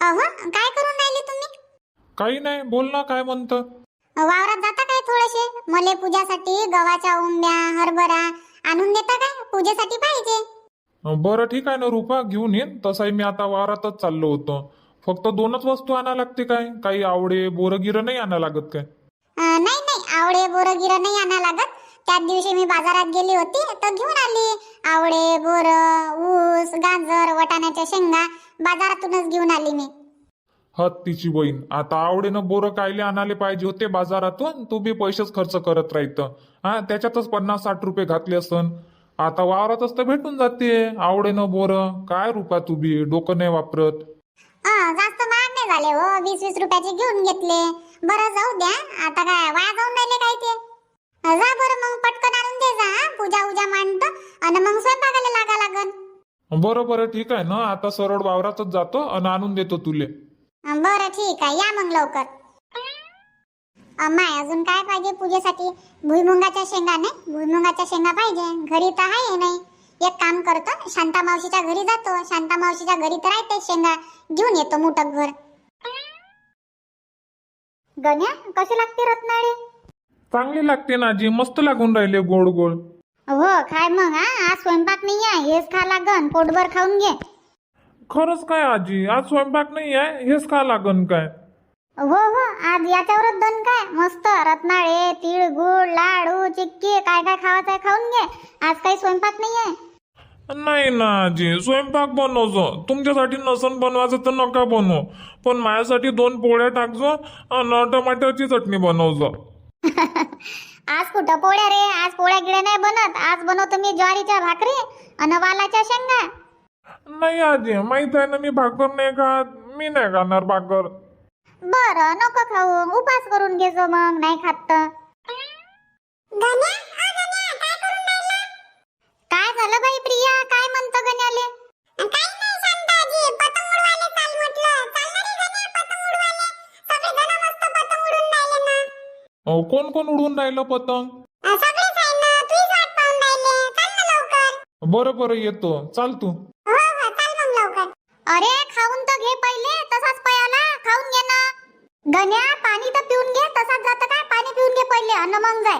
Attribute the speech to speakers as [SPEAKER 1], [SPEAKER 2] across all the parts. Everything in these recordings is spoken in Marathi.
[SPEAKER 1] अहो काय करून राहिले तुम्ही?
[SPEAKER 2] काही नाही बोल ना काय म्हणतं.
[SPEAKER 1] वावरात जाता काय थोडेसे? मले पूजासाठी गव्हाच्या उंब्या हरभरा आणून देता काय? पूजेसाठी पाहिजे.
[SPEAKER 2] बरं ठीक आहे ना रुपा घेऊन ये. तसाही मी आता वारातच चाललो होतो. फक्त दोनच वस्तू आणा लागते काय? काही आवडे बोरं गिरं नाही आणा लागत काय?
[SPEAKER 1] अं, नाही नाही. आवडे बोर गिर नाही आणा लागत. त्याच दिवशी मी बाजारात गेली होती तर घेऊन आली. आवडे बोर ऊस गाजर वटाण्याच्या शेंगा बाजारातूनच घेऊन आली मी.
[SPEAKER 2] हत्तीची बहीण. आता आवडीनं बोरं कायले आणाले पाहिजे होते बाजारातून तू बी पैसेच खर्च करत राहतं. हा त्याच्यातच पन्नास साठ रुपये घातले असन. आता वावरातच तर भेटून जाते आवडेनं बोरं. काय रुपा तू बी डोकं नाही वापरत.
[SPEAKER 1] अं, जास्त महाग नाही झाले हो वीस वीस रुपयाचे घेऊन घेतले. बरं जाऊ द्या आता काय वाया जाऊन राहिले काय ते? जा बरं मग पटकन आणून दे जा हा. पूजा उजा मांडतो आणि मग स्वयंपाकाला लागा लागन.
[SPEAKER 2] बरं बरं ठीक आहे ना? आता सरळ वावरातच जातो आणि आणून देतो तुले.
[SPEAKER 1] बरं ठीक आहे या मग लवकर. अम्माय अजून काय पाहिजे पूजेसाठी? भुईमुंगाच्या शेंगा नाही? भुईमुंगाच्या शेंगा पाहिजे. घरी तर आहे नाही. एक काम करतो शांता मावशीच्या घरी जातो. शांता मावशीच्या घरी तर राहते शेंगा. घेऊन येतो मुठक भर गण्या कसे लागते रत्नाळे?
[SPEAKER 2] चांगली लागते ना आजी. मस्त लागून राहिले गोड गोड.
[SPEAKER 1] हो खाय मग हा. आज स्वयंपाक नाही आहे. हेच खा लागन. पोटभर खाऊन घे.
[SPEAKER 2] खरंच काय आजी? आज स्वयंपाक नाही आहे? हेच का लागन काय?
[SPEAKER 1] हो हो. आज याच्यावरच दण काय? मस्त रत्नाळे तीळ गुळ लाडू चिक्की काय काय खावायचं आहे खाऊन घे. आज काही स्वयंपाक नाही आहे?
[SPEAKER 2] नाही ना आजी. स्वयंपाक बनवजो. तुमच्यासाठी नसन बनवायचं तर नका बनवू. पण माझ्यासाठी दोन पोळ्या टाकजो आणि टमाटरची चटणी बनवजो.
[SPEAKER 1] आज कुठं पोळ्या रे? आज पोळ्या गिळ्या नाही बनत. आज बनवतो मी ज्वारीच्या भाकरी आणि वालाच्या शेंगा.
[SPEAKER 2] नाही आजी माहीत आहे ना मी भाकर नाही खात. मी नाही खाणार भाकर.
[SPEAKER 1] बरं नको खाऊ. उपास करून घेजो मग. नाही खात तर.
[SPEAKER 2] कोण कोण उडवून राहिलं पतंग?
[SPEAKER 1] अं, सगळेच आहे ना तूच वाट पाहून राहिले. चाल ना लवकर.
[SPEAKER 2] बरं बरं येतो. चाल तू.
[SPEAKER 1] हो हो चाल मग लवकर. अरे खाऊन तर घे पहिले तसाच पयाला. खाऊन घे ना. गण्या पाणी तर पिऊन घे तसाच जातं काय? पाणी पिऊन घे पहिले अन्न मग जाय.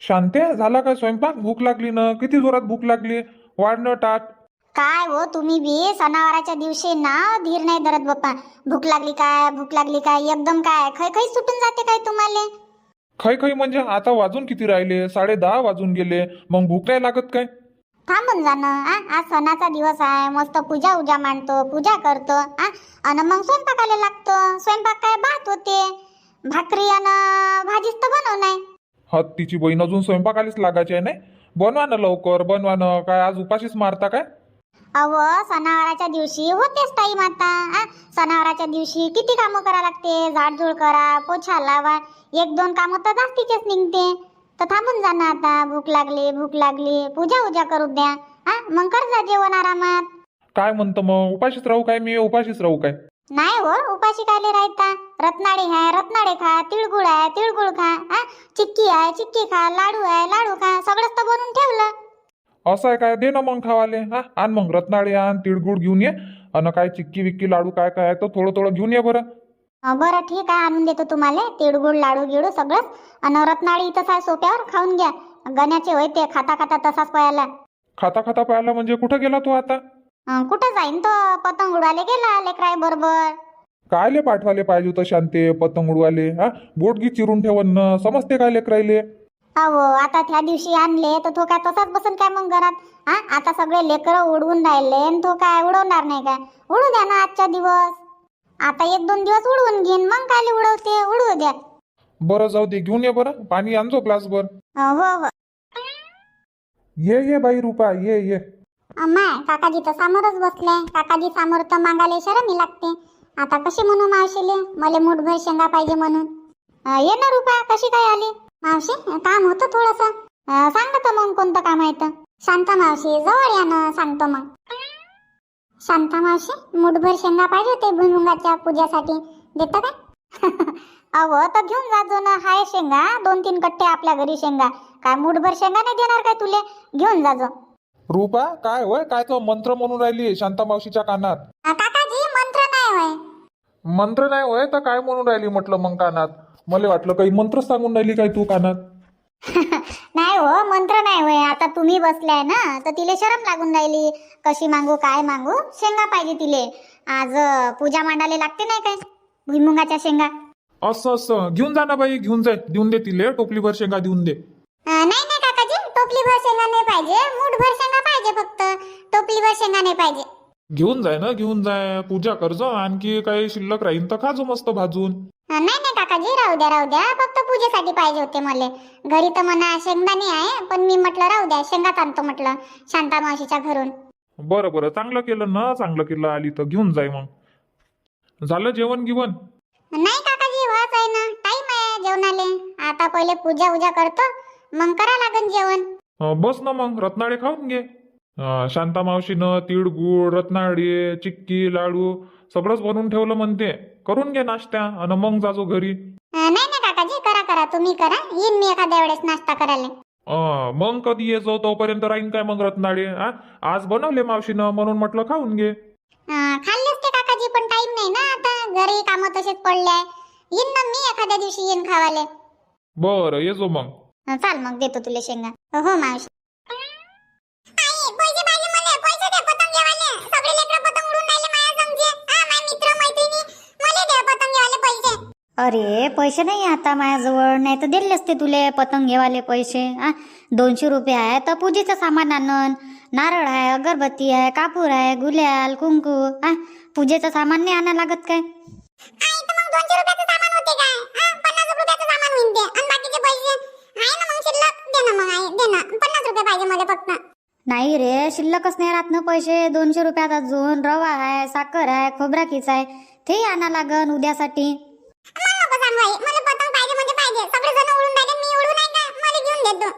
[SPEAKER 2] शांते झाला काय स्वयंपाक? भूक लागली ना? किती जोरात भूक लागली? वाढणं टाक.
[SPEAKER 1] काय हो तुम्ही बी सणावाराच्या दिवशी ना धीर नाही धरत बाप्पा. भूक लागली काय भूक लागली काय एकदम काय खै खै सुटून जाते काय तुम्हाला?
[SPEAKER 2] खै खै म्हणजे आता वाजून किती राहिले? साडे दहा वाजून गेले. मग भूक नाही लागत काय?
[SPEAKER 1] थांबून जाणं आ? आज सणाचा दिवस आहे. मस्त पूजा उजा मांडतो पूजा करतो आ? आणि मग स्वयंपाकाला लागतो. स्वयंपाक काय? भात होते. भाकरी आणि भाजीच तर बनव नाही.
[SPEAKER 2] हत्तीची बहीण अजून स्वयंपाकालीच लागायची आहे नाही? बनवा ना लवकर बनवा ना. काय आज उपाशीच मारता काय?
[SPEAKER 1] अव सणावाराच्या दिवशी होतेच टाईम आता आ? सणावाराच्या दिवशी किती कामं करा लागते? झाडझूड करा पोछा लावा एक दोन कामं तर जास्तीचेच निघते. तर थांबून जा ना आता भूक लागली भूक लागली पूजा उजा करू द्या हा? मग कर जा जेवण आरामात.
[SPEAKER 2] काय म्हणतं मग? उपाशीच राहू काय मी? उपाशीच राहू काय?
[SPEAKER 1] नाही हो उपाशी कायले राहता? रत्नाळे आहे रत्नाळे खा तिळगुळ आहे तिळगुळ खा हा? चिक्की आहे चिक्की खा लाडू आहे लाडू खा सगळंच तर बनवून ठेवलं.
[SPEAKER 2] असं आहे काय? दे ना मग खावाले. हा आण मग रत्नाळे आण तिळगुळ घेऊन ये. आणि काय चिक्की विक्की लाडू काय काय आहे तर थोडं थोडं घेऊन ये बरं.
[SPEAKER 1] अं, बरं ठीक आहे आणून देतो तुम्हाला. तिळगुळ लाडू गिडू सगळंच. आणि रत्नाळी इथंच आहे सोप्यावर खाऊन घ्या. गण्याचे होय ते खाता खाता तसाच पयाला.
[SPEAKER 2] खाता खाता पाहिला म्हणजे कुठं गेला तू आता?
[SPEAKER 1] अं, कुठं जाईन तो? पतंग उडाले गेला लेकराय बरोबर
[SPEAKER 2] कायले पाठवाले पाहिजे होतं शांते? पतंग उडवाले हा बोटगी चिरून ठेवन. ना समजते काय लेकरायले
[SPEAKER 1] अहो आता त्या दिवशी आणले तर तो काय तसाच बसन काय मग घरात? हा? आता सगळे लेकरं उडवून राहिले आणि तो काय उडवणार नाही काय? उडू द्या ना आजचा दिवस. आता एक दोन दिवस उडवून घेईन मग काय उडवते? उडवू द्या.
[SPEAKER 2] बरं जाऊ दे घेऊन ये बरं पाणी आणजो ग्लासभर.
[SPEAKER 1] अं, हो हो.
[SPEAKER 2] ये ये बाई रुपा ये ये.
[SPEAKER 1] अम्माय काकाजी तर समोरच बसले. काकाजी समोर तर मागाले शरमी लागते. आता कशी म्हणू मावशीले? मला मुठभर शेंगा पाहिजे म्हणून. अं, ये ना रुपा कशी काय आली? मावशी काम होतं थोडस. सांग तर मग कोणतं काम आहे तर शांता मावशी जवळ या ना सांगतो मग. शांता मावशी मुठभर शेंगा पाहिजे होते भुईमुगाच्या पूजासाठी. देता काय? अहो तर घेऊन जाजो ना हाय शेंगा दोन तीन कट्टे आपल्या घरी शेंगा. काय मुठभर शेंगा नाही देणार काय तुले? घेऊन जाजो
[SPEAKER 2] रुपा काय होय? काय तो मंत्र म्हणून राहिली शांता मावशीच्या कानात?
[SPEAKER 1] काकाजी मंत्र
[SPEAKER 2] मंत्र नाही होय तर काय म्हणून राहिली म्हटलं मग कानात? मला वाटलं काही मंत्र सांगून राहिली काय तू कानात?
[SPEAKER 1] नाही हो मंत्र नाही होय. आता तुम्ही बसलाय ना तर तिले शरम लागून राहिली. कशी मागू काय मागू? शेंगा पाहिजे तिले. आज अं, पूजा मांडाले लागते नाही काय? भुईमुगाच्या शेंगा.
[SPEAKER 2] असं असं. घेऊन जा ना बाई घेऊन जाय देऊन दे तिले. टोपलीभर शेंगा देऊन दे.
[SPEAKER 1] अं, नाही नाही काकाजी. टोपलीभर शेंगा नाही पाहिजे. मुठभर शेंगा पाहिजे फक्त. टोपलीभर शेंगा नाही पाहिजे.
[SPEAKER 2] घेऊन जाय ना घेऊन जाय. पूजा करजो आणखी काही शिल्लक राहील तर खाजो मस्त भाजून.
[SPEAKER 1] नाही नाही काकाजी राहू द्या राहू द्या. फक्त पूजेसाठी पाहिजे होते मला. घरी तर म्हणा शेंगदाणे आहे पण मी म्हटलं राहू द्या शेंगाच आणतो म्हटलं शांता मावशीच्या घरून.
[SPEAKER 2] बरं बरं चांगलं केलं ना चांगलं केलं आली तर घेऊन जाय मग. झालं जेवण गिवण?
[SPEAKER 1] नाही काकाजी वाच आहे ना टाइम आहे जेवणाले. आता पहिले पूजा उजा करतो मग करा लागन जेवण.
[SPEAKER 2] अं, बस ना मग रत्नाळे खाऊन घे. अं, शांता मावशीनं तिळगुळ रत्नाळे चिक्की लाडू सगळंच बनवून ठेवलं म्हणते. करून घे नाश्ता आणि मग जाजो घरी.
[SPEAKER 1] अं, नाही नाही काकाजी करा करा तुम्ही करा. येईन मी एखाद्या वेळेस नाश्ता करायला.
[SPEAKER 2] अं, मग कधी येजो तोपर्यंत राहीन काय मग रत्नाळे आ? आज बनवले मावशीनं म्हणून म्हटलं खाऊन घे.
[SPEAKER 1] अं, खाल्ले असते काकाजी पण टाइम नाही ना आता. घरी कामं तसेच पडले आहे येईन ना मी एखाद्या दिवशी येईन खावाले.
[SPEAKER 2] बरं येजो मग.
[SPEAKER 1] अं, चाल मग देतो तुला शेंगा. हो मावशी.
[SPEAKER 3] अरे पैसे नाही आता माझ्याजवळ. नाही तर दिले असते तुले पतंग घेवाले पैसे आ दोनशे रुपये आहे तर पूजेचं सामान आणन नारळ आहे अगरबत्ती आहे कापूर आहे गुल्याल कुंकू आ पूजेचं सामान नाही आणा लागत काय?
[SPEAKER 1] आई तर मग दोनशे रुपयाचं सामान होते काय? पन्नास रुपयाचं सामान होईल ते. आणि बाकीचे पैसे? आहे ना मग शिल्लक? दे ना मग आई दे ना. पन्नास रुपये पाहिजे मला फक्त.
[SPEAKER 3] नाही रे शिल्लकच नाही राहत ना पैसे. दोनशे रुपयात अजून रवा आहे साखर आहे खोबरा आहे. ते आणा लागन उद्यासाठी.
[SPEAKER 1] आई मला पतंग पाहिजे म्हणजे पाहिजे. सगळे जण उडून राहिले मी उडू नाही का? मला घेऊन देतो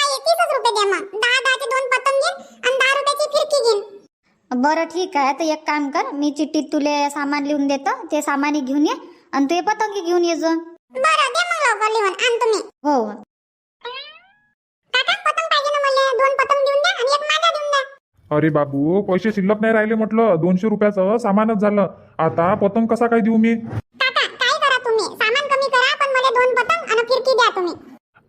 [SPEAKER 1] आई तीसच रुपये दे मग. दहा दहाचे दोन पतंग घेईन आणि दहा रुपयाची फिरकी घेईन.
[SPEAKER 3] बरं ठीक आहे. तर एक काम कर. मी चिठ्ठीत तुले सामान लिहून देतो. ते सामानी घेऊन ये आणि ते पतंगी घेऊन ये जो.
[SPEAKER 1] बरं दे मग लवकर लिहून. आण तुम्ही.
[SPEAKER 3] हो.
[SPEAKER 1] काका पतंग पाहिजे ना मला. दोन पतंग देऊन द्या आणि एक माझा देऊन द्या.
[SPEAKER 2] अरे बाबू पैसे शिल्लक नाही राहिले म्हटलं. दोनशे रुपयाचं सामानच झालं. आता पतंग कसा काय देऊ मी?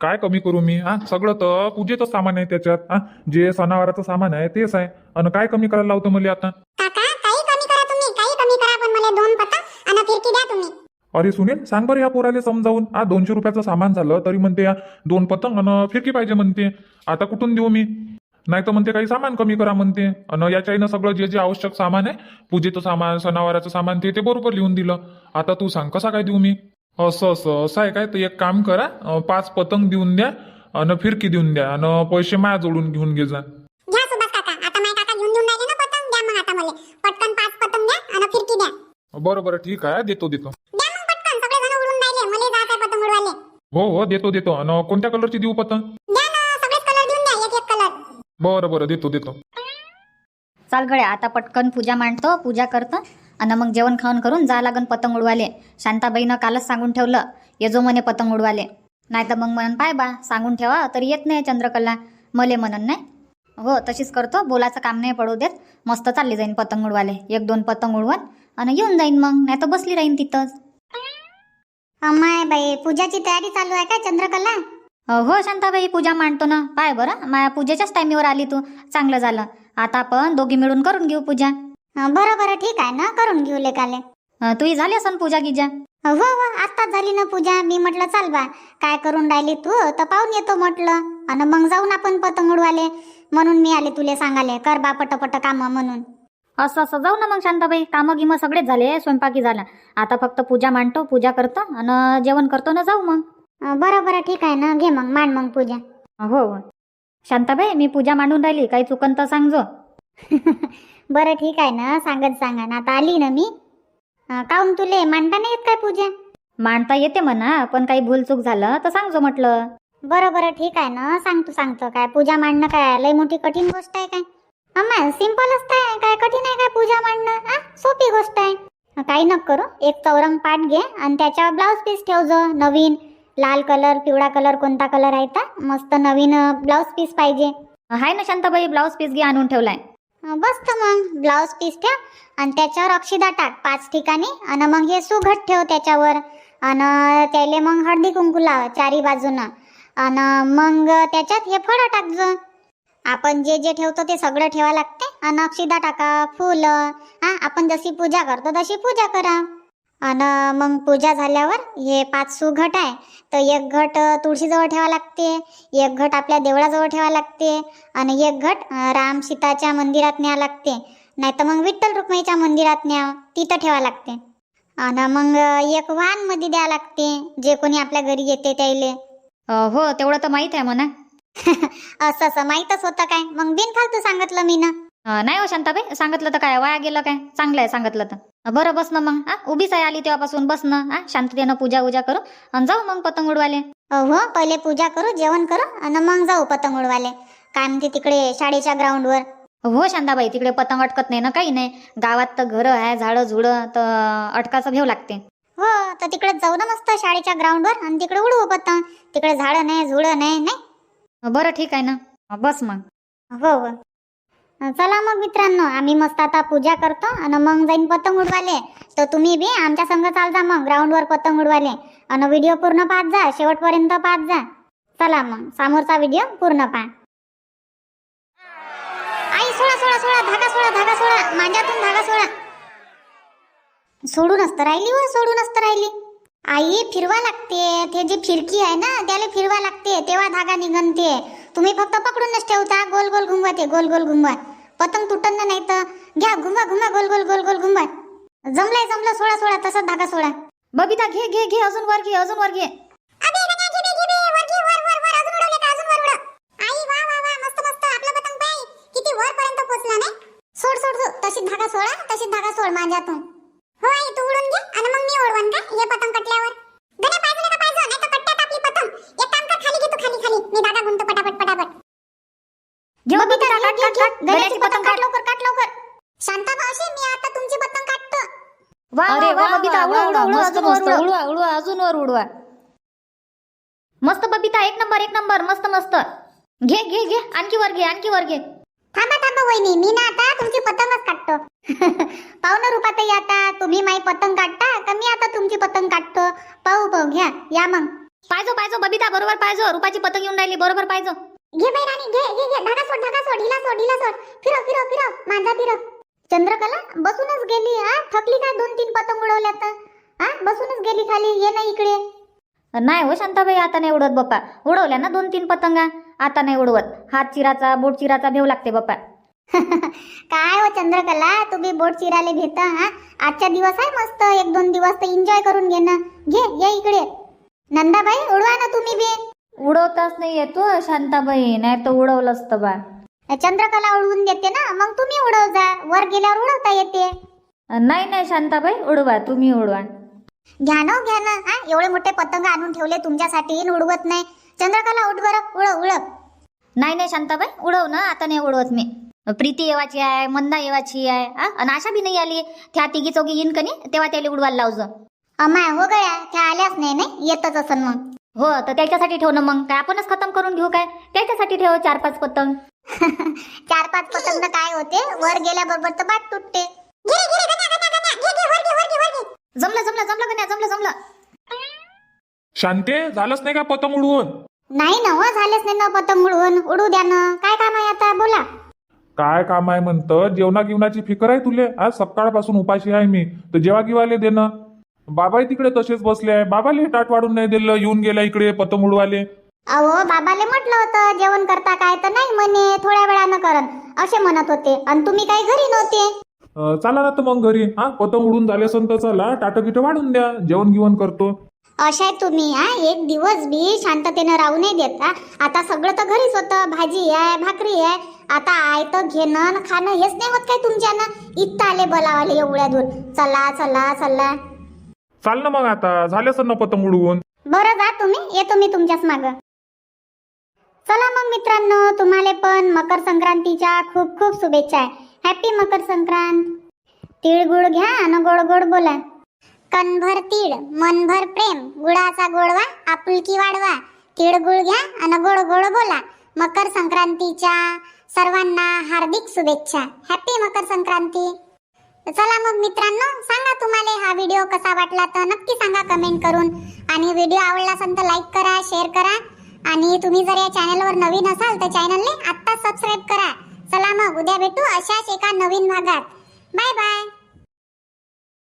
[SPEAKER 2] काय कमी करू मी? हा सगळं तर पूजेचं सामान आहे त्याच्यात. हा जे सणावाराचं सामान आहे तेच आहे. आणि काय कमी करायला लावतं मला आता?
[SPEAKER 1] काका काही कमी करा तुम्ही. काही कमी करा पण मला दोन पतंग आणि फिरकी द्या तुम्ही.
[SPEAKER 2] अरे सुनील सांग बरं या पोराले समजावून. हा दोनशे रुपयाचं सामान झालं तरी म्हणते या दोन पतंग आणि फिरकी पाहिजे म्हणते. आता कुठून देऊ मी? नाही तर म्हणते काही सामान कमी करा म्हणते. आणि याच्याईनं सगळं जे जे आवश्यक सामान आहे पूजेचं सामान सणावाराचं सामान ते ते बरोबर लिहून दिलं. आता तू सांग कसा काय देऊ मी? असं असं. असं आहे काय? तर एक काम करा. अं, पाच पतंग देऊन द्या आणि फिरकी देऊन द्या आणि पैसे माया जोडून घेऊन घे जा.
[SPEAKER 1] घ्या सुभाष काका. आता माझे काका घेऊन देऊन राहिले ना पतंग? द्या मग आता मला. पटकन पाच पतंग द्या आणि फिरकी द्या.
[SPEAKER 2] बरं बरं. ठीक आहे. देतो देतो.
[SPEAKER 1] द्या मग पटकन. सगळे जण उडून राहिले. मला जात आहे पतंग उडवाले
[SPEAKER 2] हो हो. देतो देतो. आणि कोणत्या कलरची देऊ पतंग?
[SPEAKER 1] द्या ना. सगळेच कलर देऊन द्या. एक एक कलर
[SPEAKER 2] बरं बरं. देतो देतो.
[SPEAKER 3] चाल गड्या आता पटकन पूजा मांडतो. पूजा करतो. आणि मग जेवण खाऊन करून जा लागन पतंग उडवाले. शांताबाईनं कालच सांगून ठेवलं ये जो म्हणे पतंग उडवाले. नाही तर मग म्हणून पाय बा सांगून ठेवा तरी येत नाही चंद्रकला. मले म्हणून नाही. हो तशीच करतो बोलाचं काम नाही पडू देत. मस्त चालली जाईन पतंग उडवाले. एक दोन पतंग उडवून आणि येऊन जाईन मग नाही तर बसली राहीन तिथंच.
[SPEAKER 1] अमाय बाई पूजाची तयारी चालू आहे काय चंद्रकला?
[SPEAKER 3] हो शांताबाई पूजा मांडतो ना. पाय बरं माया पूजेच्याच टायमीवर आली तू. चांगलं झालं. आता आपण दोघी मिळून करून घेऊ पूजा.
[SPEAKER 1] बरं बरं ठीक आहे ना करून घेऊ लेकाले.
[SPEAKER 3] अ, तुही झाली असन पूजा गिजा?
[SPEAKER 1] हो हो आत्ताच झाली ना पूजा. मी म्हटलं चाल बा काय करून राहिली तू? तर पाहून येतो म्हटलं. आणि मग जाऊन आपण पतंग उडवाले. म्हणून मी आले तुले सांगाले कर बा पटपट काम म्हणून.
[SPEAKER 3] असं असं जाऊ ना मग शांताबाई. कामं गिमं सगळेच झाले स्वयंपाकी झाला. आता फक्त पूजा मांडतो पूजा करतो आणि जेवण करतो ना जाऊ मग.
[SPEAKER 1] अं, बरं बरं ठीक आहे ना. घे मग मांड मग पूजा.
[SPEAKER 3] हो हो. शांताबाई मी पूजा मांडून राहिली. काही चुकन तर सांगजो.
[SPEAKER 1] बरं ठीक आहे ना सांगत सांगा ना. आता आली ना मी. काहून तुले? मांडता नाही येत काय पूजा?
[SPEAKER 3] मांडता येते म्हणा पण काही भूलचूक झालं तर सांगजो म्हटलं.
[SPEAKER 1] बरं बरं ठीक आहे ना सांगतो सांगतो. काय पूजा मांडणं काय? लय मोठी कठीण गोष्ट आहे काय? अम्मा सिंपल असतं काय कठीण आहे काय पूजा मांडणं? आ सोपी गोष्ट आहे. काही नको करू. एक चौरंग पाठ घे आणि त्याच्यावर ब्लाऊज पीस ठेव जो नवीन लाल कलर पिवळा कलर कोणता कलर आहे मस्त नवीन ब्लाऊज पीस पाहिजे.
[SPEAKER 3] हाय ना शांताबाई ब्लाऊज पीस घे आणून ठेवलाय.
[SPEAKER 1] बसतं मग. ब्लाऊज पीस ठेव आणि त्याच्यावर अक्षिदा टाक. पाच ठिकाणी. आणि मग हे सुघट ठेव त्याच्यावर. आणि त्याले मग हळदी कुंकू लाव चारी बाजूनं. आणि मग त्याच्यात हे फळं टाकजो आपण जे जे ठेवतो ते सगळं ठेवा लागते. आणि अक्षिदा टाका. फुलं. हा आपण जशी पूजा करतो तशी पूजा करा. आणि मग पूजा झाल्यावर हे पाच सुघट आहे. तर एक घट तुळशीजवळ ठेवा लागते एक घट आपल्या देवळाजवळ ठेवा लागते आणि एक घट राम सीताच्या मंदिरात न्यावं लागते. नाही तर मग विठ्ठल रुक्माईच्या मंदिरात न्याव तिथं ठेवा लागते. आणि मग एक वाहनमध्ये द्यावं लागते जे कोणी आपल्या घरी येते त्याले
[SPEAKER 3] हो तेवढं तर माहीत आहे म्हणा.
[SPEAKER 1] असं असं माहीतच होतं काय? मग बिनफालतू सांगितलं मी ना
[SPEAKER 3] नाही हो शांताबाई सांगितलं तर काय वाया गेलं काय? चांगलं आहे सांगितलं तर. बरं बस ना मग हा? उभीच आहे आली तेव्हापासून बस ना हा? शांततेनं पूजा उजा करू. आणि जाऊ मग पतंग उडवाले
[SPEAKER 1] हो पहिले पूजा करू जेवण करू आणि मग जाऊ पतंग उडवाले काय म्हणते तिकडे शाळेच्या ग्राउंडवर
[SPEAKER 3] हो शांताबाई तिकडे पतंग अटकत नाही ना काही नाही. गावात तर घरं आहे झाडं झुडं तर अटकाचं भेव लागते.
[SPEAKER 1] हो तर तिकडे जाऊ ना मस्त शाळेच्या ग्राउंडवर आणि तिकडे उडवू पतंग. तिकडे झाडं नाही झुडं नाही नाही?
[SPEAKER 3] बरं ठीक आहे ना. बस मग.
[SPEAKER 1] हो हो. चला मग मित्रांनो आम्ही मस्त आता पूजा करतो आणि मग जाईन पतंग उडवाले तर तुम्ही बी आमच्या संग चालता मग ग्राउंडवर पतंग उडवाले आणि व्हिडिओ पूर्ण पाहत जा शेवटपर्यंत पाहत जा. चला मग समोरचा व्हिडिओ पूर्ण पहा. आई सोळा सोळा सोळा धागा सोळा धागा सोळा माझ्यातून धागा सोळा सोडून असतं राहिली हो, व सोडून असतं राहिली. आई फिरवा लागते. ते जी फिरकी आहे ना त्याला फिरवा लागते तेव्हा धागा निघनते तुम्ही फक्त पकडूनच ठेवता गोल गोल घुमवा ते गोल गोल घुमवा. पतंग तुटन नाही तर घ्या घुमा घुमा गोल गोल गोल गोल घुमवा जमलंय जमलं सोळा सोळा तसंच धागा सोळा.
[SPEAKER 3] बबिता घे घे घे अजून वर घे अजून वर घे.
[SPEAKER 1] सोड सोड तशीच धागा सोडा तशीच धागा सोड माझ्यातून. हो आई तू उडून घे आणि मग मी उडवन का? हे पतंग कटल्यावर गण्या पाहिजे का पाहिजे नाही तर कट्ट्यात आपली पतंग एक काम कर खाली घे तू खाली खाली मी धागा गुंतो पटापट पटापट
[SPEAKER 3] घे हो,
[SPEAKER 1] बबिता,
[SPEAKER 3] बबिता,
[SPEAKER 1] घे,
[SPEAKER 3] काट,
[SPEAKER 1] गण्याची पतंग काट लवकर काट लवकर. शांता मावशी मी आता तुमची पतंग काटतो.
[SPEAKER 3] वा
[SPEAKER 4] अरे
[SPEAKER 3] वा बबिता उडवा उडवा उडवा
[SPEAKER 4] मस्त मस्त
[SPEAKER 3] उडवा.
[SPEAKER 4] उडवा अजून वर उडवा
[SPEAKER 3] मस्त बबिता एक नंबर एक नंबर मस्त मस्त. घे घे घे आणखी वर घे आणखी वर घे.
[SPEAKER 1] थांबा थांबा वहिनी मी ना आता तुमची पतंगच काटतो. पाहू ना रुपाताई आता तुम्ही माई पतंग काढता का मी आता तुमची पतंग काटतो. पाहू पाहू घ्या या मग.
[SPEAKER 3] पाहिजो पाहिजो बबिता बरोबर पाहिजो. रुपाची पतंग येऊन राहिली बरोबर पाहिजो.
[SPEAKER 1] घे बाई राणी घे घे घे. धागा सोड धागा सोड. हिला सोड हिला सोड. फिरो फिरो फिरो मांजा फिरो चंद्रकला बसूनच गेली हा? थकली काय दोन तीन पतंग उडवल्या तर हा? बसूनच गेली खाली. ये ना इकडे.
[SPEAKER 3] नाही हो शांताबाई आता नाही उडवत बाप्पा. उडवल्या ना दोन तीन पतंगा? आता नाही उडवत. हात चिराचा बोट चिराचा भेव लागते बाप्पा.
[SPEAKER 1] काय हो चंद्रकला? तुम्ही बोट चिराले घेता हा? आजचा दिवस आहे मस्त. एक दोन दिवस तर एन्जॉय करून घे ना घे ये इकडे. नंदाबाई उडवा ना तुम्ही बी.
[SPEAKER 3] उडवताच नाही येतो शांताबाई. नाही तर उडवलं असतं बा
[SPEAKER 1] चंद्रकला उडवून देते ना मग तुम्ही उडव जा. वर गेल्यावर उडवता येते.
[SPEAKER 3] नाही नाही शांताबाई. उडवा तुम्ही उडवा.
[SPEAKER 1] घ्या ना घ्या ना. हा एवढे मोठे पतंग आणून ठेवले तुमच्यासाठी न उडवत नाही. चंद्रकला उठ बरं उडव उडव.
[SPEAKER 3] नाही नाही शांताबाई. उडव ना आता नाही उडवत मी. प्रीती येवाची आहे मंदा येवाची आहे हा? आणि आशा बी नाही आली. त्या तिघी चौघी येईन कनी तेव्हा त्याला उडवायला लावजो.
[SPEAKER 1] अमाय हो गया त्या आल्याच नाही नाही? येतच असन मग.
[SPEAKER 3] हो तर त्याच्यासाठी ठेव ना मग. काय आपणच खतम करून घेऊ काय? त्याच्यासाठी ठेव चार पाच पतंग.
[SPEAKER 1] चार पाच पतंग काय होते? वर गेल्याबरोबर तर बाट तुटते. गण्या, गण्या, गण्या.
[SPEAKER 3] जमलं जमलं जमलं नाही जमलं जमलं.
[SPEAKER 2] शांते झालंच नाही का पतंग उडवून?
[SPEAKER 1] नाही ना हो झालेच नाही ना पतंग उडवून. उडू द्या ना. काय काम आहे आता? बोला.
[SPEAKER 2] काय काम आहे म्हणतं? जेवणा गिवणाची फिकर आहे तुले? आज सकाळपासून उपाशी आहे मी. तर जेवा गिवाले दे ना. बाबाही तिकडे तसेच बसले आहे. बाबाले ताट वाढून नाही दिलं. येऊन गेला इकडे पतंग उडवाले.
[SPEAKER 1] अहो बाबाले म्हटलं होतं जेवण करता काय तर नाही म्हणे थोड्या वेळानं करन असे म्हणत होते. आणि तुम्ही काही घरी नव्हते.
[SPEAKER 2] अं, चला ना तर मग घरी. हा पतंग उडून झाले असन तर चला. टाटं गिटं वाढून द्या. जेवण गिवण करतो.
[SPEAKER 1] अशाय तुम्ही. हा एक दिवस बी शांततेनं राहू नाही देत. आता सगळं तर घरीच होतं. भाजी आहे भाकरी आहे. आता आय तर घेणं आणि खाणं हेच नाही होत काय तुमच्यानं. इथं आले बोलावाले एवढ्या दूर. चला चला चला.
[SPEAKER 2] चाल ना मग आता. झाले असन ना पतंग उडवून
[SPEAKER 1] बरं जा तुम्ही. येतो मी तुमच्याच माग. चला मग मित्रांनो तुम्हाला पण मकर संक्रांतीच्या खूप खूप शुभेच्छा आहे. हॅपी मकर संक्रांत. तिळगुळ घ्या आणि गोड गोड बोला. कणभर तीळ मनभर प्रेम गुळाचा गोडवा आपुलकी वाढवा. तिळगुळ घ्या आणि गोड गोड बोला. मकर संक्रांतीच्या सर्वांना हार्दिक शुभेच्छा. हॅपी मकर संक्रांती. चला मग मित्रांनो सांगा तुम्हाला हा व्हिडिओ कसा वाटला तर नक्की सांगा कमेंट करून. आणि व्हिडिओ आवडला असेल तर लाईक करा शेअर करा. आणि तुम्ही जर या चॅनलवर नवीन असाल तर चॅनलने आत्ताच सबस्क्राईब करा. चला मग उद्या भेटू अशाच एका नवीन भागात. Bye bye